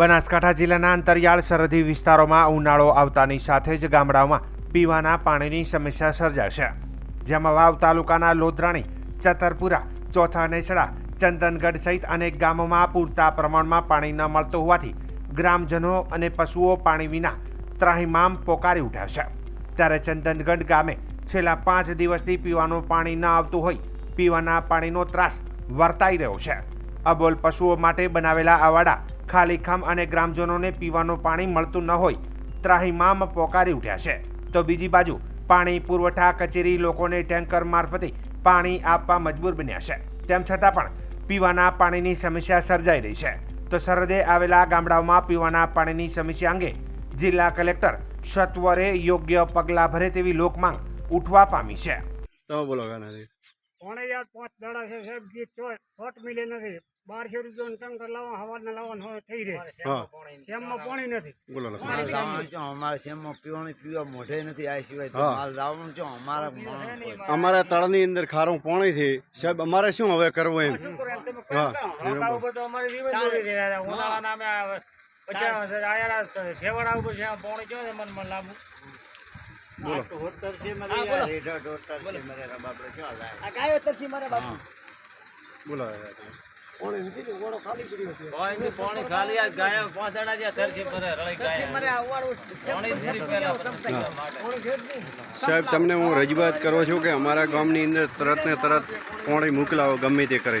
બનાસકાંઠા જિલ્લાના અંતરિયાળ સરહદી વિસ્તારોમાં ઉનાળો આવતાની સાથે જ ગામડાઓમાં પીવાના પાણીની સમસ્યા સર્જાશે. જેમાં વાવ તાલુકાના લોધરાણી, ચતરપુરા, ચોથા નેસડા, ચંદનગઢ સહિત અનેક ગામોમાં પૂરતા પ્રમાણમાં પાણી ન મળતું હોવાથી ગ્રામજનો અને પશુઓ પાણી વિના ત્રાહિમામ પોકારી ઉઠ્યા છે. ત્યારે ચંદનગઢ ગામે છેલ્લા પાંચ દિવસથી પીવાનું પાણી ન આવતું હોય પીવાના પાણીનો ત્રાસ વર્તાઈ રહ્યો છે. અબોલ પશુઓ માટે બનાવેલા આવાડા ખાલીખામ અને ગ્રામજનોને પીવાનું પાણી મળતું ન હોય ત્રાહીમામ પોકારી ઉઠ્યા છે. તો બીજી બાજુ પાણી પુરવઠા કચેરી લોકોને ટેન્કર મારફતે પાણી આપવા મજબૂર બન્યા છે. તેમ છતાં પણ પીવાના પાણીની સમસ્યા સર્જાઈ રહી છે. તો સરહદે આવેલા ગામડાઓમાં પીવાના પાણીની સમસ્યા અંગે જિલ્લા કલેક્ટર સત્વરે યોગ્ય પગલાં ભરે તેવી લોકમાંગ ઉઠવા પામી છે. તમે બોલો પોણે યાર પાંચ દાડા છે સાહેબ ગીત ચોય શોટ મિલે નથી. બારસો રૂપિયા ટંકર લાવવા હવારના લાવવાનું હોય થઈ રહે. શેમમાં પાણી નથી. અમારે શેમમાં પીવાનું પીવા મોઢે નથી આ સિવાય. માલ લાવવાનું છો અમારા. અમારા તળની અંદર ખારું પાણી થી સાહેબ અમારે શું હવે કરવું એમ? ઉપર આયા સેવડા ઉપર છે બોલો પાણીથી પાણી ખાલી આ ગાયો પાંચ જ્યાં તરસી મરે રળી ગાયો. પાણી જ નથી પહેલા પીવા માટે. સાહેબ તમને હું રજૂઆત કરું છું કે અમારા ગામની અંદર તરત ને તરત પાણી મોકલાવો ગમે તે કરે.